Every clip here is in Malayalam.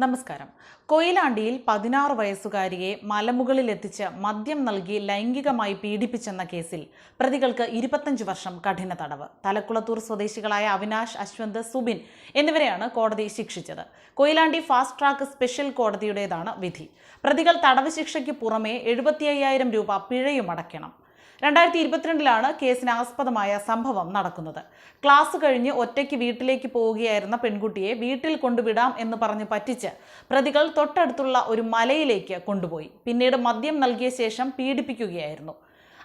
നമസ്കാരം. കൊയിലാണ്ടിയിൽ പതിനാറ് വയസ്സുകാരിയെ മലമുകളിൽ എത്തിച്ച് മദ്യം നൽകി ലൈംഗികമായി പീഡിപ്പിച്ചെന്ന കേസിൽ പ്രതികൾക്ക് ഇരുപത്തഞ്ച് വർഷം കഠിന തടവ്. തലക്കുളത്തൂർ സ്വദേശികളായ അവിനാഷ് അശ്വന്ത് സുബിൻ എന്നിവരെയാണ് കോടതി ശിക്ഷിച്ചത്. കൊയിലാണ്ടി ഫാസ്റ്റ് ട്രാക്ക് സ്പെഷ്യൽ കോടതിയുടേതാണ് വിധി. പ്രതികൾ തടവ് ശിക്ഷയ്ക്ക് പുറമെ എഴുപത്തി രൂപ പിഴയും അടയ്ക്കണം. രണ്ടായിരത്തി ഇരുപത്തിരണ്ടിലാണ് കേസിന് ആസ്പദമായ സംഭവം നടക്കുന്നത്. ക്ലാസ് കഴിഞ്ഞ് ഒറ്റയ്ക്ക് വീട്ടിലേക്ക് പോവുകയായിരുന്ന പെൺകുട്ടിയെ വീട്ടിൽ കൊണ്ടുവിടാം എന്ന് പറഞ്ഞ് പറ്റിച്ച് പ്രതികൾ തൊട്ടടുത്തുള്ള ഒരു മലയിലേക്ക് കൊണ്ടുപോയി. പിന്നീട് മദ്യം നൽകിയ ശേഷം പീഡിപ്പിക്കുകയായിരുന്നു.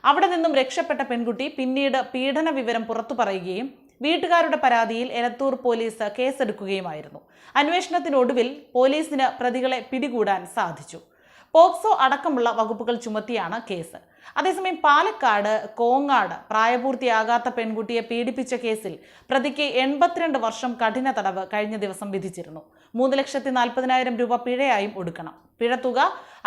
അവിടെ നിന്നും രക്ഷപ്പെട്ട പെൺകുട്ടി പിന്നീട് പീഡന വിവരം പുറത്തു പറയുകയും വീട്ടുകാരുടെ പരാതിയിൽ എലത്തൂർ പോലീസ് കേസെടുക്കുകയുമായിരുന്നു. അന്വേഷണത്തിനൊടുവിൽ പോലീസിന് പ്രതികളെ പിടികൂടാൻ സാധിച്ചു. പോക്സോ അടക്കമുള്ള വകുപ്പുകൾ ചുമത്തിയാണ് കേസ്. അതേസമയം പാലക്കാട് കോങ്ങാട് പ്രായപൂർത്തിയാകാത്ത പെൺകുട്ടിയെ പീഡിപ്പിച്ച കേസിൽ പ്രതിക്ക് എൺപത്തിരണ്ട് വർഷം കഠിന തടവ് കഴിഞ്ഞ ദിവസം വിധിച്ചിരുന്നു. മൂന്ന് ലക്ഷത്തി നാൽപ്പതിനായിരം രൂപ പിഴയായും ഒടുക്കണം. പിഴത്തുക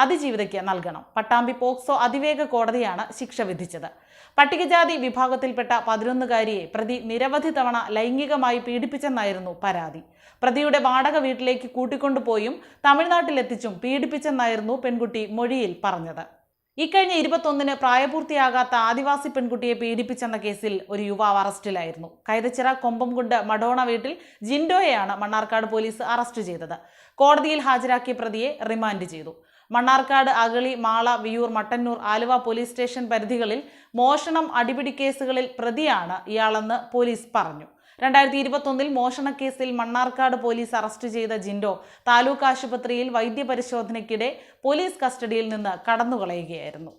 അതിജീവിതയ്ക്ക് നൽകണം. പട്ടാമ്പി പോക്സോ അതിവേഗ കോടതിയാണ് ശിക്ഷ വിധിച്ചത്. പട്ടികജാതി വിഭാഗത്തിൽപ്പെട്ട പതിനൊന്നുകാരിയെ പ്രതി നിരവധി തവണ ലൈംഗികമായി പീഡിപ്പിച്ചെന്നായിരുന്നു പരാതി. പ്രതിയുടെ വാടക വീട്ടിലേക്ക് കൂട്ടിക്കൊണ്ടുപോയും തമിഴ്നാട്ടിലെത്തിച്ചും പീഡിപ്പിച്ചെന്നായിരുന്നു പെൺകുട്ടി മൊഴിയിൽ പറഞ്ഞത്. ഇക്കഴിഞ്ഞ ഇരുപത്തൊന്നിന് പ്രായപൂർത്തിയാകാത്ത ആദിവാസി പെൺകുട്ടിയെ പീഡിപ്പിച്ചെന്ന കേസിൽ ഒരു യുവാവ് അറസ്റ്റിലായിരുന്നു. കൈതച്ചിറ കൊമ്പംകുണ്ട് മഡോണ വീട്ടിൽ ജിൻഡോയെയാണ് മണ്ണാർക്കാട് പോലീസ് അറസ്റ്റ് ചെയ്തത്. കോടതിയിൽ ഹാജരാക്കിയ പ്രതിയെ റിമാൻഡ് ചെയ്തു. മണ്ണാർക്കാട് അഗളി മാള വിയൂർ മട്ടന്നൂർ ആലുവ പോലീസ് സ്റ്റേഷൻ പരിധികളിൽ മോഷണം അടിപിടി കേസുകളിൽ പ്രതിയാണ് ഇയാളെന്ന് പോലീസ് പറഞ്ഞു. രണ്ടായിരത്തി ഇരുപത്തൊന്നിൽ മോഷണക്കേസിൽ മണ്ണാർക്കാട് പോലീസ് അറസ്റ്റ് ചെയ്ത ജിൻഡോ താലൂക്ക് ആശുപത്രിയിൽ വൈദ്യപരിശോധനയ്ക്കിടെ പോലീസ് കസ്റ്റഡിയിൽ നിന്ന് കടന്നുകളയുകയായിരുന്നു.